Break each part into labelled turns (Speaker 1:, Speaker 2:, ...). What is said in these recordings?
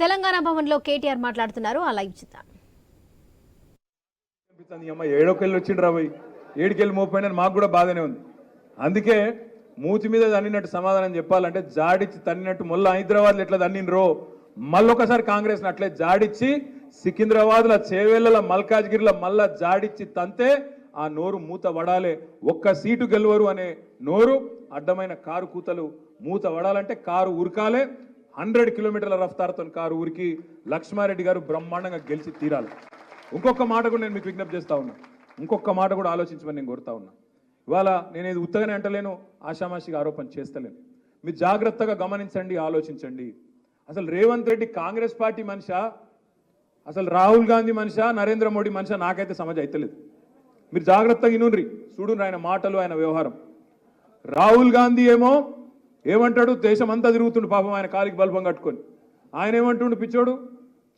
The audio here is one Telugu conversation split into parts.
Speaker 1: తెలంగాణ భవన్లో కేటీఆర్ మాట్లాడుతున్నారు. ఆ లైవ్ చూద్దాం.
Speaker 2: ఏడోకెళ్ళి వచ్చిండు రాబోయ్ ఏడుకెళ్ళి మోపోయినా మాకు కూడా బాధనే ఉంది. అందుకే మూతి మీద తన్నినట్టు సమాధానం చెప్పాలంటే జాడిచ్చి తన్నినట్టు మళ్ళీ హైదరాబాద్లో ఎట్లా తన్నినరో మళ్ళొకసారి కాంగ్రెస్ అట్లే జాడిచ్చి సికింద్రాబాద్లో చేవేళ్ళ మల్కాజ్గిరిలో మళ్ళా జాడిచ్చి తంతే ఆ నోరు మూత వడాలే. ఒక్క సీటు గెలవరు అనే నోరు అడ్డమైన కారు కూతలు మూత వడాలంటే కారు ఉరకాలే. హండ్రెడ్ కిలోమీటర్ల రఫ్తారుతో కారు ఊరికి లక్ష్మారెడ్డి గారు బ్రహ్మాండంగా గెలిచి తీరాలి. ఇంకొక మాట కూడా నేను మీకు విజ్ఞప్తి చేస్తా ఉన్నా. ఇంకొక మాట కూడా ఆలోచించమని నేను కోరుతా ఉన్నా. ఇవాళ నేను ఇది ఉత్తగానే అంటలేను ఆషామాషిగా ఆరోపణ చేస్తలేను. మీరు జాగ్రత్తగా గమనించండి ఆలోచించండి. అసలు రేవంత్ రెడ్డి కాంగ్రెస్ పార్టీ మనిషా? అసలు రాహుల్ గాంధీ మనిషా? నరేంద్ర మోడీ మనిషా? నాకైతే సమజ్ అయితలేదు. మీరు జాగ్రత్తగా ఇనుండ్రి. చూడుండ్రి ఆయన మాటలు ఆయన వ్యవహారం. రాహుల్ గాంధీ ఏమో ఏమంటాడు? దేశం అంతా తిరుగుతుండు పాపం ఆయన కాలికి బల్బం కట్టుకొని. ఆయన ఏమంటుండు? పిచ్చోడు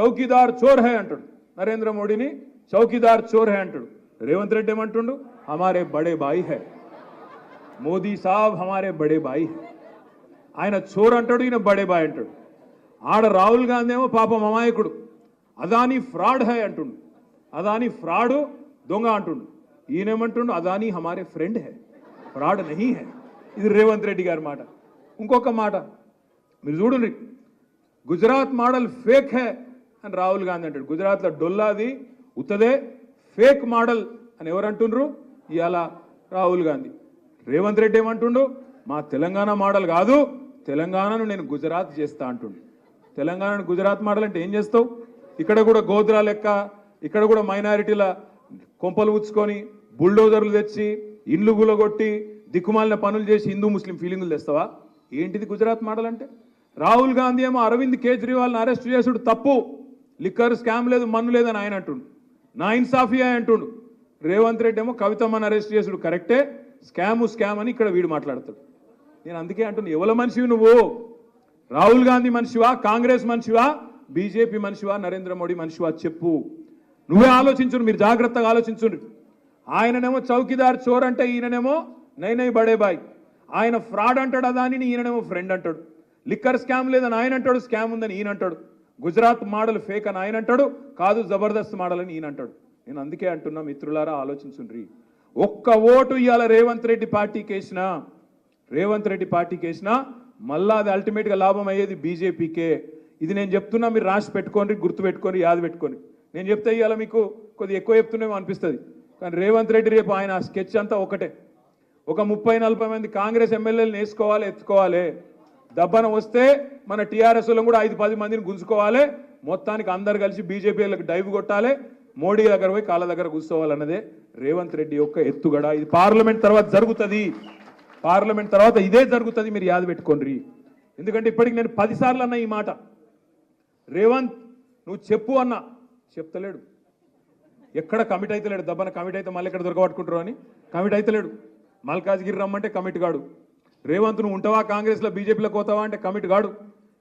Speaker 2: చౌకీదార్ చోర్ హై అంటాడు. నరేంద్ర మోడీని చౌకీదార్ చోర్ హై అంటాడు. రేవంత్ రెడ్డి ఏమంటుండు? హమారే బడే బాయి హై. మోదీ సాబ్ హమారే బడే బాయి హై. ఆయన చోర్ అంటాడు ఈయన బడే బాయ్ అంటాడు. ఆడ రాహుల్ గాంధీ ఏమో పాపం అమాయకుడు. అదాని ఫ్రాడ్ హై అంటుండు. అదాని ఫ్రాడు దొంగ అంటుండు. ఈయనేమంటుండు? అదాని హమారే ఫ్రెండ్ హై. ఫ్రాడ్ నహీ హై. ఇది రేవంత్ రెడ్డి గారి మాట. ఇంకొక మాట. మీరు చూడండి గుజరాత్ మోడల్ ఫేక్ హే అని రాహుల్ గాంధీ అంటాడు. గుజరాత్లో డొల్లాది ఉత్తదే ఫేక్ మోడల్ అని ఎవరు అంటుండ్రు? ఇవాళ రాహుల్ గాంధీ. రేవంత్ రెడ్డి ఏమంటుండు? మా తెలంగాణ మోడల్ కాదు తెలంగాణను నేను గుజరాత్ చేస్తా అంటుండు. తెలంగాణను గుజరాత్ మోడల్ అంటే ఏం చేస్తావు? ఇక్కడ కూడా గోద్రా లెక్క ఇక్కడ కూడా మైనారిటీల కొంపలు ఉచ్చుకొని బుల్డోజర్లు తెచ్చి ఇండ్లు గులగొట్టి దిక్కుమాలిన పనులు చేసి హిందూ ముస్లిం ఫీలింగులు తెస్తావా? ఏంటిది గుజరాత్ మోడల్ అంటే రాహుల్ గాంధీ ఏమో అరవింద్ కేజ్రీవాల్ని అరెస్ట్ చేసుడు తప్పు. లిక్కర్ స్కామ్ లేదు మన్ను లేదని ఆయన అంటుండు. నా ఇన్సాఫియా అంటుండు. రేవంత్ రెడ్డి ఏమో కవితమ్మని అరెస్ట్ చేసుడు కరెక్టే. స్కాము స్కామ్ అని ఇక్కడ వీడు మాట్లాడతాడు. నేను అందుకే అంటున్నా ఎవల మనిషివి నువ్వు? రాహుల్ గాంధీ మనిషివా కాంగ్రెస్ మనిషివా బీజేపీ మనిషివా నరేంద్ర మోడీ మనిషివా చెప్పు. నువ్వే ఆలోచించుడు మీరు జాగ్రత్తగా ఆలోచించుండ్రి ఆయననేమో చౌకీదార్ చోర్ అంటే ఈయననేమో నై నై బడే బాయ్. ఆయన ఫ్రాడ్ అంటాడు అదాని ఈయననేమో ఫ్రెండ్ అంటాడు. లిక్కర్ స్కామ్ లేదని ఆయన అంటాడు స్కామ్ ఉందని ఈయన అంటాడు. గుజరాత్ మోడల్ ఫేక్ అని ఆయన అంటాడు కాదు జబర్దస్త్ మోడల్ అని ఈయన అంటాడు. నేను అందుకే అంటున్నా మిత్రులారా ఆలోచించుండ్రి. ఒక్క ఓటు ఇవాళ రేవంత్ రెడ్డి పార్టీకి వేసినా రేవంత్ రెడ్డి పార్టీకి వేసినా మళ్ళా అది అల్టిమేట్గా లాభం అయ్యేది బీజేపీకే. ఇది నేను చెప్తున్నా మీరు రాసి పెట్టుకోండి గుర్తు పెట్టుకొని యాద పెట్టుకొని నేను చెప్తే ఇవాళ మీకు కొద్దిగా ఎక్కువ చెప్తున్నామో అనిపిస్తుంది. కానీ రేవంత్ రెడ్డి రేపు ఆయన స్కెచ్ అంతా ఒకటే. ఒక ముప్పై నలభై మంది కాంగ్రెస్ ఎమ్మెల్యేలు వేసుకోవాలి ఎత్తుకోవాలి. దబ్బన వస్తే మన టీఆర్ఎస్లో కూడా ఐదు పది మందిని గుంజుకోవాలి. మొత్తానికి అందరు కలిసి బీజేపీలకు డైవ్ కొట్టాలి. మోడీ దగ్గర పోయి కాళ్ళ దగ్గర కూర్చోవాలన్నదే రేవంత్ రెడ్డి యొక్క ఎత్తుగడ. ఇది పార్లమెంట్ తర్వాత జరుగుతుంది. పార్లమెంట్ తర్వాత ఇదే జరుగుతుంది. మీరు యాద పెట్టుకోండి ఎందుకంటే ఇప్పటికి నేను పదిసార్లు అన్న ఈ మాట. రేవంత్ నువ్వు చెప్పు అన్నా. చెప్తలేడు. ఎక్కడ కమిట్ అయితే లేడు. దబ్బన కమిట్ అయితే మళ్ళీ ఎక్కడ దొరకబట్టుకుంటారు అని. కమిట్ అయితే లేడు. మల్కాజ్గిరి రమ్మంటే కమిట్ కాడు రేవంత్ నువ్వు ఉంటావా కాంగ్రెస్లో బీజేపీలో పోతావా అంటే కమిట్ కాడు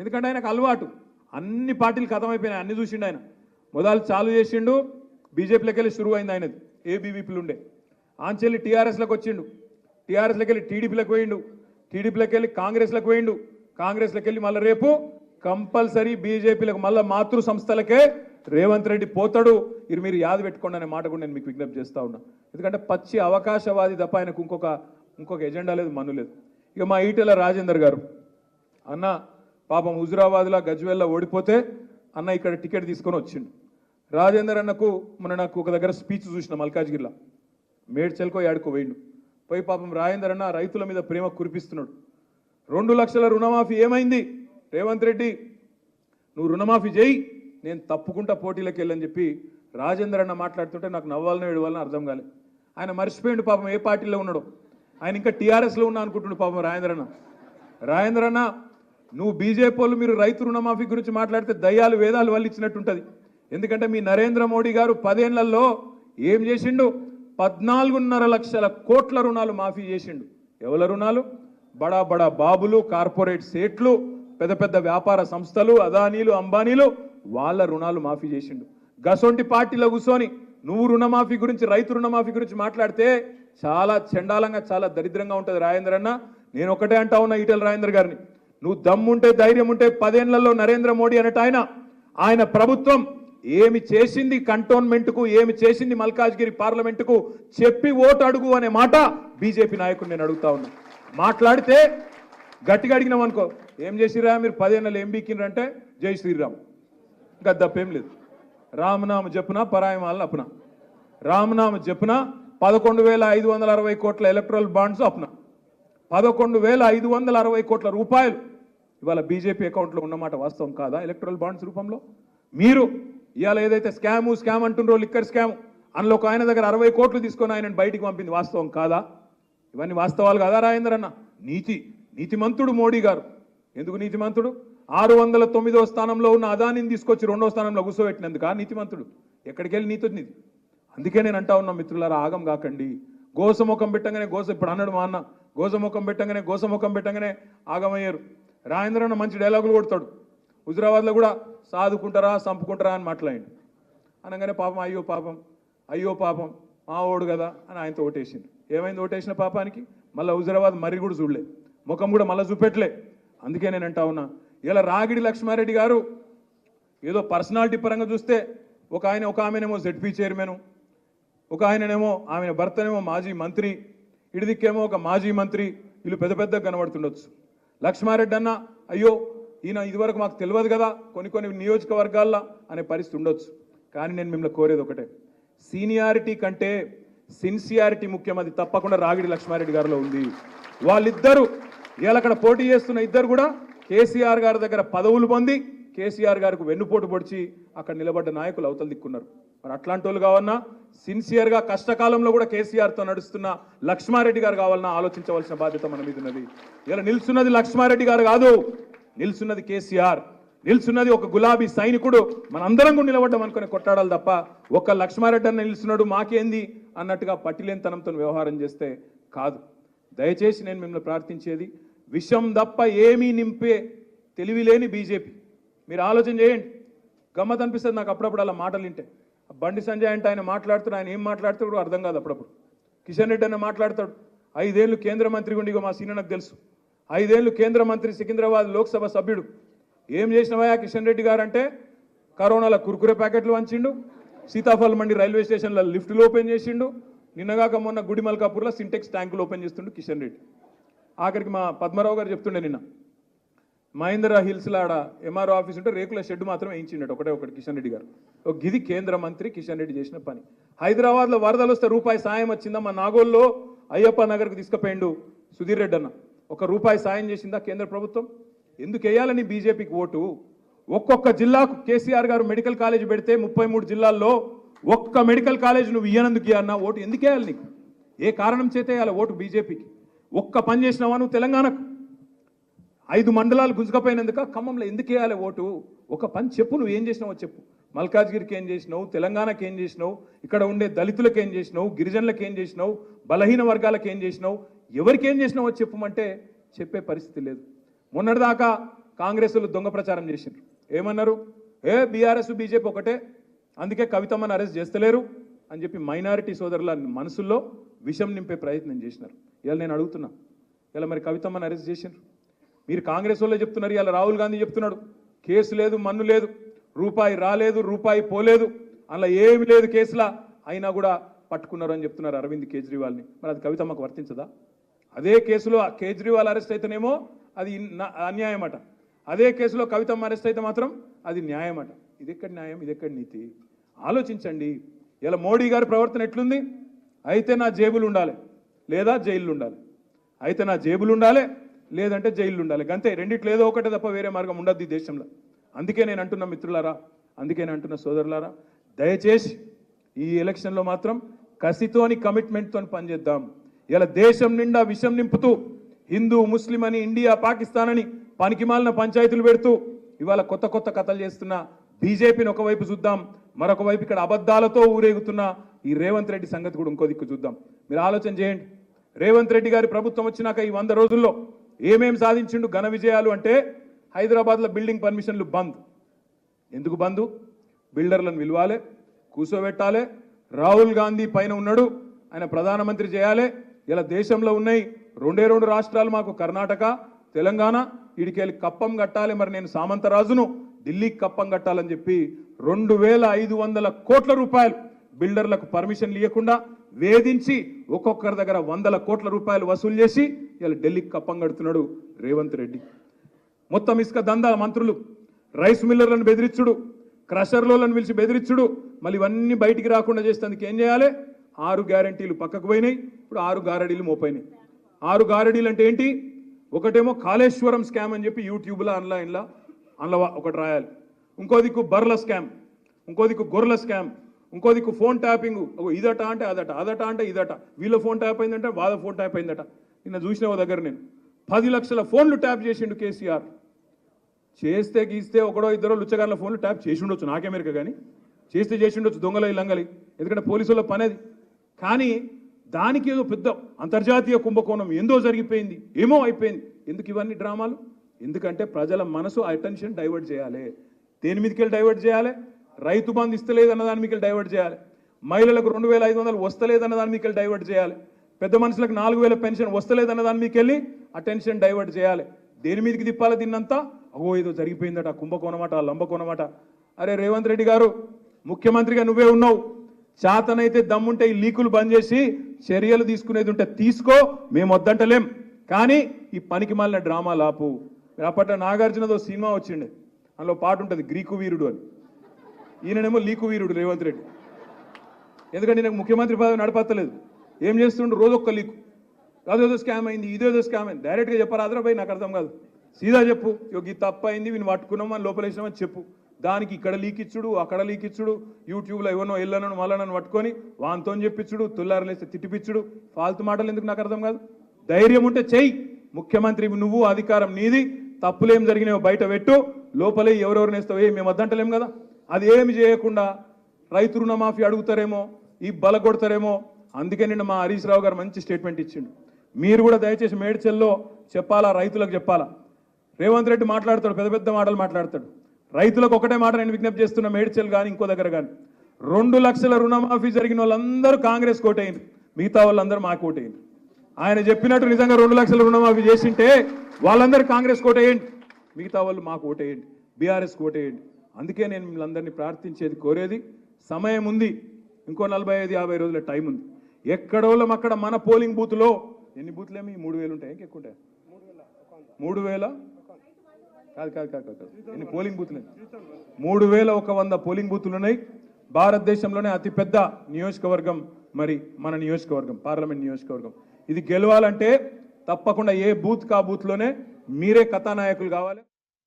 Speaker 2: ఎందుకంటే ఆయనకు అలవాటు. అన్ని పార్టీలు ఖతమైపోయినాయి అన్ని చూసిండు ఆయన. మొదలు చాలు చేసిండు బీజేపీలోకి వెళ్ళి షురువు అయింది ఆయనది. ఏబీవీపీలు ఉండే. ఆంచెల్లి టీఆర్ఎస్లోకి వచ్చిండు. టీఆర్ఎస్లోకి వెళ్ళి టీడీపీలోకి పోయిండు. టీడీపీలోకి వెళ్ళి కాంగ్రెస్లోకి పోయిండు. కాంగ్రెస్లోకి వెళ్ళి మళ్ళీ రేపు కంపల్సరీ బీజేపీలకు మళ్ళీ మాతృ సంస్థలకే రేవంత్ రెడ్డి పోతాడు. ఇది మీరు యాద పెట్టుకోండి అనే మాట కూడా నేను మీకు విజ్ఞప్తి చేస్తూ ఉన్నా. ఎందుకంటే పచ్చి అవకాశవాది తప్ప ఆయనకు ఇంకొక ఇంకొక ఎజెండా లేదు మను లేదు. ఇక మా ఈటెల రాజేందర్ గారు అన్న పాపం హుజురాబాద్లో గజ్వేల్లో ఓడిపోతే అన్న ఇక్కడ టికెట్ తీసుకొని వచ్చిండు. రాజేందర్ అన్నకు మొన్న నాకు ఒక దగ్గర స్పీచ్ చూసిన మల్కాజ్గిరిలో. మేడ్చల్కో యాడుకో వేయండు పోయి పాపం రాజేందర్ అన్న రైతుల మీద ప్రేమ కురిపిస్తున్నాడు. రెండు లక్షల రుణమాఫీ ఏమైంది? రేవంత్ రెడ్డి నువ్వు రుణమాఫీ చేయి. నేను తప్పుకుంటా పోటీలకు వెళ్ళని చెప్పి రాజేంద్ర అన్న మాట్లాడుతుంటే నాకు నవ్వాలనో ఏడవాలని అర్థం కాలే. ఆయన మర్చిపోయిండు పాపం ఏ పార్టీలో ఉన్నాడు. ఆయన ఇంకా టీఆర్ఎస్లో ఉన్నా అనుకుంటుండు పాపం రాజేంద్ర అన్న. రాజేంద్ర అన్న నువ్వు బీజేపీ వాళ్ళు మీరు రైతు రుణమాఫీ గురించి మాట్లాడితే దయ్యాలు వేదాలు వాళ్ళు ఇచ్చినట్టుంటుంది ఎందుకంటే మీ నరేంద్ర మోడీ గారు పదేళ్ళలో ఏం చేసిండు? పద్నాలుగున్నర లక్షల కోట్ల రుణాలు మాఫీ చేసిండు. ఎవల రుణాలు? బడా బడా బాబులు కార్పొరేట్ సేట్లు పెద్ద పెద్ద వ్యాపార సంస్థలు అదానీలు అంబానీలు వాళ్ళ రుణాలు మాఫీ చేసిండు. గసొంటి పార్టీలో కూర్చొని నువ్వు రుణమాఫీ గురించి రైతు రుణమాఫీ గురించి మాట్లాడితే చాలా చండాలంగా చాలా దరిద్రంగా ఉంటుంది రాజేంద్ర అన్న. నేను ఒకటే అంటా ఉన్నా ఈటెల రాజేంద్ర గారిని. నువ్వు దమ్ముంటే ధైర్యం ఉంటే పదేళ్ళలో నరేంద్ర మోడీ అనట ఆయన ఆయన ప్రభుత్వం ఏమి చేసింది కంటోన్మెంట్కు ఏమి చేసింది మల్కాజ్గిరి పార్లమెంటుకు చెప్పి ఓటు అడుగు అనే మాట బీజేపీ నాయకుడు నేను అడుగుతా ఉన్నా. మాట్లాడితే గట్టిగా అడిగినాం అనుకో ఏం చేసిరా మీరు పదేళ్ళు ఏం బీకిండ్రంటే జై శ్రీరామ్. ఇంకా తప్పేం లేదు. రామనామ జపున పరాయమాలను అప్పున. రామనామ జపున పదకొండు వేల ఐదు వందల అరవై కోట్ల ఎలక్ట్రల్ బాండ్స్ అపున పదకొండు వేల ఐదు వందల అరవై కోట్ల రూపాయలు. ఇవాళ బీజేపీ అకౌంట్లో ఉన్నమాట వాస్తవం కాదా ఎలక్ట్రల్ బాండ్స్ రూపంలో? మీరు ఇవాళ ఏదైతే స్కాము స్కామ్ అంటుండ్రో లిక్కర్ స్కామ్ అందులో ఒక ఆయన దగ్గర అరవై కోట్లు తీసుకొని ఆయన బయటికి పంపింది వాస్తవం కాదా? ఇవన్నీ వాస్తవాలు కాదా రాజేంద్ర అన్న నీతి నీతిమంతుడు మోడీ గారు. ఎందుకు నీతిమంతుడు? ఆరు వందల తొమ్మిదో స్థానంలో ఉన్న అదానిని తీసుకొచ్చి రెండో స్థానంలో కూర్చోబెట్టినందుక నీతిమంతుడు. ఎక్కడికి వెళ్ళి నీతి నీతి అందుకే నేను అంటా ఉన్నా మిత్రులారా ఆగం కాకండి. గోసముఖం పెట్టగానే గోస ఇప్పుడు అన్నాడు మా అన్న గోసముఖం పెట్టగానే గోసముఖం పెట్టగానే ఆగమయ్యారు. రాజేంద్రన్న మంచి డైలాగులు కొడతాడు. హుజరాబాద్లో కూడా సాదుకుంటారా చంపుకుంటారా అని మాట్లాడి అనగానే పాపం అయ్యో పాపం అయ్యో పాపం మా ఓడు కదా అని ఆయనతో ఓటేసింది ఏమైంది ఓటేసిన పాపానికి? మళ్ళీ హుజరాబాద్ మరి కూడా చూడలే. ముఖం కూడా మళ్ళీ చూపెట్టలే. అందుకే నేను అంటా ఉన్నా ఇలా రాగిడి లక్ష్మారెడ్డి గారు ఏదో పర్సనాలిటీ పరంగా చూస్తే ఒక ఆయన ఒక ఆమెనేమో జెడ్పీ చైర్మన్ ఒక ఆయననేమో ఆమె భర్తనేమో మాజీ మంత్రి ఇడిదిక్కేమో ఒక మాజీ మంత్రి వీళ్ళు పెద్ద పెద్దగా కనబడుతుండొచ్చు. లక్ష్మారెడ్డి అన్న అయ్యో ఈయన ఇదివరకు మాకు తెలియదు కదా కొన్ని కొన్ని నియోజకవర్గాల్లో అనే పరిస్థితి ఉండొచ్చు. కానీ నేను మిమ్మల్ని కోరేది ఒకటే సీనియారిటీ కంటే సిన్సియారిటీ ముఖ్యం అది తప్పకుండా రాగిడి లక్ష్మారెడ్డి గారిలో ఉంది. వాళ్ళిద్దరూ ఇవాళ అక్కడ పోటీ చేస్తున్న ఇద్దరు కూడా కేసీఆర్ గారి దగ్గర పదవులు పొంది కేసీఆర్ గారికి వెన్నుపోటు పొడిచి అక్కడ నిలబడ్డ నాయకులు అవతల దిక్కున్నారు. మరి అట్లాంటి వాళ్ళు కావన్నా సిన్సియర్గా కష్టకాలంలో కూడా కేసీఆర్తో నడుస్తున్న లక్ష్మారెడ్డి గారు కావాలన్నా ఆలోచించవలసిన బాధ్యత మన మీద ఉన్నది. ఇలా నిల్చున్నది లక్ష్మారెడ్డి గారు కాదు నిల్చున్నది కేసీఆర్. నిల్చున్నది ఒక గులాబీ సైనికుడు. మనందరం కూడా నిలబడ్డం అనుకుని కొట్టాడాలి తప్ప ఒక లక్ష్మారెడ్డి అన్న నిల్చున్నాడు మాకేంది అన్నట్టుగా పట్టిలేనితనంతో వ్యవహారం చేస్తే కాదు. దయచేసి నేను మిమ్మల్ని ప్రార్థించేది విషం తప్ప ఏమీ నింపే తెలివిలేని బీజేపీ. మీరు ఆలోచన చేయండి. గమ్మత్ అనిపిస్తుంది నాకు అప్పుడప్పుడు అలా మాటలు వింటే. బండి సంజయ్ అంటే ఆయన మాట్లాడుతాడు ఆయన ఏం మాట్లాడుతాడు కూడా అర్థం కాదు అప్పుడప్పుడు. కిషన్ రెడ్డి అన్న మాట్లాడతాడు. ఐదేళ్ళు కేంద్ర మంత్రి ఉండిగో మా సీనియర్ నాకు తెలుసు. ఐదేళ్ళు కేంద్ర మంత్రి సికింద్రాబాద్ లోక్సభ సభ్యుడు. ఏం చేసినవా కిషన్ రెడ్డి గారు అంటే? కరోనాలో కురుకురే ప్యాకెట్లు వంచిండు. సీతాఫల్ మండి రైల్వే స్టేషన్లో లిఫ్ట్లు ఓపెన్ చేసిండు. నిన్నగాక మొన్న గుడిమల్కాపూర్లో సింటెక్స్ ట్యాంకులు ఓపెన్ చేస్తుండు కిషన్ రెడ్డి. ఆఖరికి మా పద్మరావు గారు చెప్తుండే నిన్న మహేంద్ర హిల్స్లాడ ఆడ ఎంఆర్ఓ ఆఫీస్ ఉంటే రేకుల షెడ్ మాత్రం వేయించిండట ఒకటే ఒకటి కిషన్ రెడ్డి గారు. ఒక గిది కేంద్ర మంత్రి కిషన్ రెడ్డి చేసిన పని. హైదరాబాద్లో వరదలు వస్తే రూపాయి సాయం వచ్చిందా? మా నాగోల్లో అయ్యప్ప నగర్కి తీసుకుపోయిండు సుధీర్ రెడ్డి అన్న. ఒక రూపాయి సాయం చేసిందా కేంద్ర ప్రభుత్వం? ఎందుకు వేయాలని బీజేపీకి ఓటు? ఒక్కొక్క జిల్లాకు కేసీఆర్ గారు మెడికల్ కాలేజ్ పెడితే ముప్పై మూడు జిల్లాల్లో ఒక్క మెడికల్ కాలేజ్ నువ్వు ఇయ్యనందుకు అన్న ఓటు ఎందుకు వేయాలి నీకు? ఏ కారణం చేతే వేయాలి ఓటు బీజేపీకి? ఒక్క పని చేసినావా నువ్వు తెలంగాణకు? ఐదు మండలాలు గుంజుకపోయినందుక ఖమ్మంలో ఎందుకు వేయాలి ఓటు? ఒక పని చెప్పు నువ్వు ఏం చేసినావో చెప్పు. మల్కాజ్గిరికి ఏం చేసినావు? తెలంగాణకి ఏం చేసినావు? ఇక్కడ ఉండే దళితులకు ఏం చేసినావు? గిరిజనులకు ఏం చేసినావు? బలహీన వర్గాలకు ఏం చేసినావు? ఎవరికి ఏం చేసినావో చెప్పమంటే చెప్పే పరిస్థితి లేదు. మొన్నటిదాకా కాంగ్రెస్లు దొంగ ప్రచారం చేసినారు ఏమన్నారు? ఏ బీఆర్ఎస్ బీజేపీ ఒకటే. అందుకే కవితమ్మని అరెస్ట్ చేస్తలేరు అని చెప్పి మైనారిటీ సోదరుల మనసుల్లో విషం నింపే ప్రయత్నం చేసినారు. ఇలా నేను అడుగుతున్నా ఇలా మరి కవితమ్మని అరెస్ట్ చేసిండ్రు. మీరు కాంగ్రెస్ వాళ్ళే చెప్తున్నారు ఇలా రాహుల్ గాంధీ చెప్తున్నాడు కేసు లేదు మన్ను లేదు రూపాయి రాలేదు రూపాయి పోలేదు అలా ఏమి లేదు కేసులా అయినా కూడా పట్టుకున్నారు అని చెప్తున్నారు అరవింద్ కేజ్రీవాల్ని. మరి అది కవితమ్మకు వర్తించదా? అదే కేసులో కేజ్రీవాల్ అరెస్ట్ అయితేనేమో అది అన్యాయం అన్యాయమట. అదే కేసులో కవితమ్మ అరెస్ట్ అయితే మాత్రం అది న్యాయమట. ఇది ఎక్కడి న్యాయం? ఇది ఎక్కడి నీతి? ఆలోచించండి. ఇలా మోడీ గారి ప్రవర్తన ఎట్లుంది? అయితే నా జేబులు ఉండాలి. లేదా జైళ్ళు ఉండాలి అయితే నా జేబులు ఉండాలి లేదంటే జైళ్ళు ఉండాలి అంతే రెండిట్లో ఏదో ఒకటే తప్ప వేరే మార్గం ఉండద్ది ఈ దేశంలో. అందుకే నేను అంటున్న మిత్రులారా అందుకే నేను అంటున్న సోదరులారా దయచేసి ఈ ఎలక్షన్లో మాత్రం కసితోని కమిట్మెంట్తో పనిచేద్దాం. ఇలా దేశం నిండా విషం నింపుతూ హిందూ ముస్లిం అని ఇండియా పాకిస్తాన్ అని పనికిమాలిన పంచాయతీలు పెడుతూ ఇవాళ కొత్త కొత్త కథలు చేస్తున్న బీజేపీని ఒకవైపు చూద్దాం మరొక వైపు ఇక్కడ అబద్ధాలతో ఊరేగుతున్న ఈ రేవంత్ రెడ్డి సంగతి కూడా ఇంకో దిక్కు చూద్దాం. మీరు ఆలోచన చేయండి. రేవంత్ రెడ్డి గారి ప్రభుత్వం వచ్చినాక ఈ వంద రోజుల్లో ఏమేం సాధించిండు ఘన విజయాలు అంటే హైదరాబాద్లో బిల్డింగ్ పర్మిషన్లు బంద్. ఎందుకు బంద్? బిల్డర్లను విలువాలి కూర్చోబెట్టాలి. రాహుల్ గాంధీ పైన ఉన్నాడు ఆయన ప్రధానమంత్రి చేయాలి. ఇలా దేశంలో ఉన్నాయి రెండే రెండు రాష్ట్రాలు మాకు కర్ణాటక తెలంగాణ. ఈడికెళ్ళి కప్పం కట్టాలి. మరి నేను సామంతరాజును ఢిల్లీకి కప్పం కట్టాలని చెప్పి రెండు వేల ఐదు వందల కోట్ల రూపాయలు బిల్డర్లకు పర్మిషన్ ఇవ్వకుండా వేధించి ఒక్కొక్కరి దగ్గర వందల కోట్ల రూపాయలు వసూలు చేసి ఇలా ఢిల్లీకి కప్పంగడుతున్నాడు రేవంత్ రెడ్డి. మొత్తం ఇసుక దందా మంత్రులు రైస్ మిల్లర్లను బెదిరించుడు క్రషర్లను పిలిచి బెదిరించుడు మళ్ళీ ఇవన్నీ బయటికి రాకుండా చేసేందుకు ఏం చేయాలి? ఆరు గ్యారంటీలు పక్కకు పోయినాయి ఇప్పుడు ఆరు గారడీలు మోపోయినాయి ఆరు గారడీలు అంటే ఏంటి? ఒకటేమో కాళేశ్వరం స్కామ్ అని చెప్పి యూట్యూబ్లో ఆన్లైన్లో అందులో ఒకటి రాయాలి. ఇంకో దిక్కు బర్ల స్కామ్ ఇంకో దిక్కు గొర్రెల స్కామ్. ఇంకో దిక్కు ఫోన్ ట్యాపింగ్. ఇదట అంటే అదట అదట అంటే ఇదట. వీళ్ళ ఫోన్ ట్యాప్ అయిందంటే వాళ్ళ ఫోన్ ట్యాప్ అయిందట. నిన్న చూసిన దగ్గర నేను. పది లక్షల ఫోన్లు ట్యాప్ చేసిండు కేసీఆర్. చేస్తే గీస్తే ఒకడో ఇద్దరో లుచ్చగారుల ఫోన్లు ట్యాప్ చేసి ఉండొచ్చు నాకెమెరిక కానీ చేస్తే చేసి ఉండొచ్చు దొంగల లంగలి ఎందుకంటే పోలీసుల పని అది కానీ దానికి ఏదో పెద్ద అంతర్జాతీయ కుంభకోణం ఏందో జరిగిపోయింది ఏమో అయిపోయింది. ఎందుకు ఇవన్నీ డ్రామాలు? ఎందుకంటే ప్రజల మనసు అటెన్షన్ డైవర్ట్ చేయాలి. దేని మీదకి డైవర్ట్ చేయాలి? రైతు బంధు ఇస్తలేదన్న దాని మీకు డైవర్ట్ చేయాలి. మహిళలకు రెండు వేల ఐదు వందలు వస్తలేదన్న దాని మీకు డైవర్ట్ చేయాలి. పెద్ద మనుషులకు నాలుగు వేల పెన్షన్ వస్తలేదన్న దాని మీకు వెళ్ళి అటెన్షన్ డైవర్ట్ చేయాలి. దేని మీదకి తిప్పాలి దీన్నంతా? అగో ఏదో జరిగిపోయిందట కుంభకోణమాట లంబకోణమాట. అరే రేవంత్ రెడ్డి గారు ముఖ్యమంత్రిగా నువ్వే ఉన్నావు. చేతనైతే దమ్ముంటే ఈ లీకులు బంద్ చేసి చర్యలు తీసుకునేది ఉంటే తీసుకో మేము వద్దంటలేం. కానీ ఈ పనికి మాలిన డ్రామా లాపు. అప్పట్లో నాగార్జునదో సినిమా వచ్చిండే. అందులో పాట ఉంటుంది గ్రీకు వీరుడు అని. ఈయననేమో లీకు వీరుడు రేవంత్ రెడ్డి. ఎందుకంటే నాకు ముఖ్యమంత్రి పదవి నడపత్తలేదు. ఏం చేస్తుండ్రు రోజు ఒక్క లీకు. అదేదో స్కామ్ అయింది ఇదేదో స్కామ్ అయింది. డైరెక్ట్గా చెప్పారు పోయి? నాకు అర్థం కాదు. సీదా చెప్పు. ఈ తప్పు అయింది వీని పట్టుకున్నాం అని లోపలేసినామని చెప్పు. దానికి ఇక్కడ లీక్ ఇచ్చుడు అక్కడ లీక్ ఇచ్చుడు యూట్యూబ్లో ఎవరినో ఎల్లనో మళ్ళనని పట్టుకొని వాంతో చెప్పించుడు తుల్లారలేస్తే తిట్టిపిచ్చుడు. ఫాల్తు మాటలు ఎందుకు నాకు అర్థం కాదు? ధైర్యం ఉంటే చెయ్యి. ముఖ్యమంత్రి నువ్వు అధికారం నీది. తప్పులేం జరిగినాయో బయట పెట్టు. లోపలే ఎవరెవరు నేస్తావు ఏ మేము వద్దంటలేం కదా? అది ఏమి చేయకుండా రైతు రుణమాఫీ అడుగుతారేమో ఈ బల కొడతారేమో అందుకే నిన్న మా హరీష్ రావు గారు మంచి స్టేట్మెంట్ ఇచ్చిండు. మీరు కూడా దయచేసి మేడ్చల్లో చెప్పాలా రైతులకు చెప్పాలా? రేవంత్ రెడ్డి మాట్లాడతాడు పెద్ద పెద్ద మాటలు మాట్లాడతాడు. రైతులకు ఒకటే మాట నేను విజ్ఞప్తి చేస్తున్నా మేడ్చల్ కానీ ఇంకో దగ్గర కానీ రెండు లక్షల రుణమాఫీ జరిగిన వాళ్ళందరూ కాంగ్రెస్ కోటైంది మిగతా వాళ్ళందరూ మా కోటైంది ఆయన చెప్పినట్టు నిజంగా రెండు లక్షల రుణమాఫీ చేసింటే వాళ్ళందరూ కాంగ్రెస్ కోటేయండి మిగతా వాళ్ళు మాకు ఓటేయండి. బీఆర్ఎస్ కోటేయండి అందుకే నేను మిమ్మల్ని ప్రార్థించేది కోరేది సమయం ఉంది. ఇంకో నలభై ఐదు యాభై రోజుల టైం ఉంది. ఎక్కడోళ్ళం అక్కడ మన పోలింగ్ బూత్లో ఎన్ని బూత్లేమి మూడు వేలు ఉంటాయి? ఇంకెక్కువ ఉంటాయి? మూడు వేల? కాదు కాదు కాదు కాదు కాదు. ఎన్ని పోలింగ్ బూత్లు? మూడు వేల ఒక వంద పోలింగ్ బూత్లు ఉన్నాయి. భారతదేశంలోనే అతిపెద్ద నియోజకవర్గం మరి మన నియోజకవర్గం పార్లమెంట్ నియోజకవర్గం. ఇది గెలవాలంటే తప్పకుండా ఏ బూత్ కా బూత్లోనే మీరే కథానాయకులు కావాలి.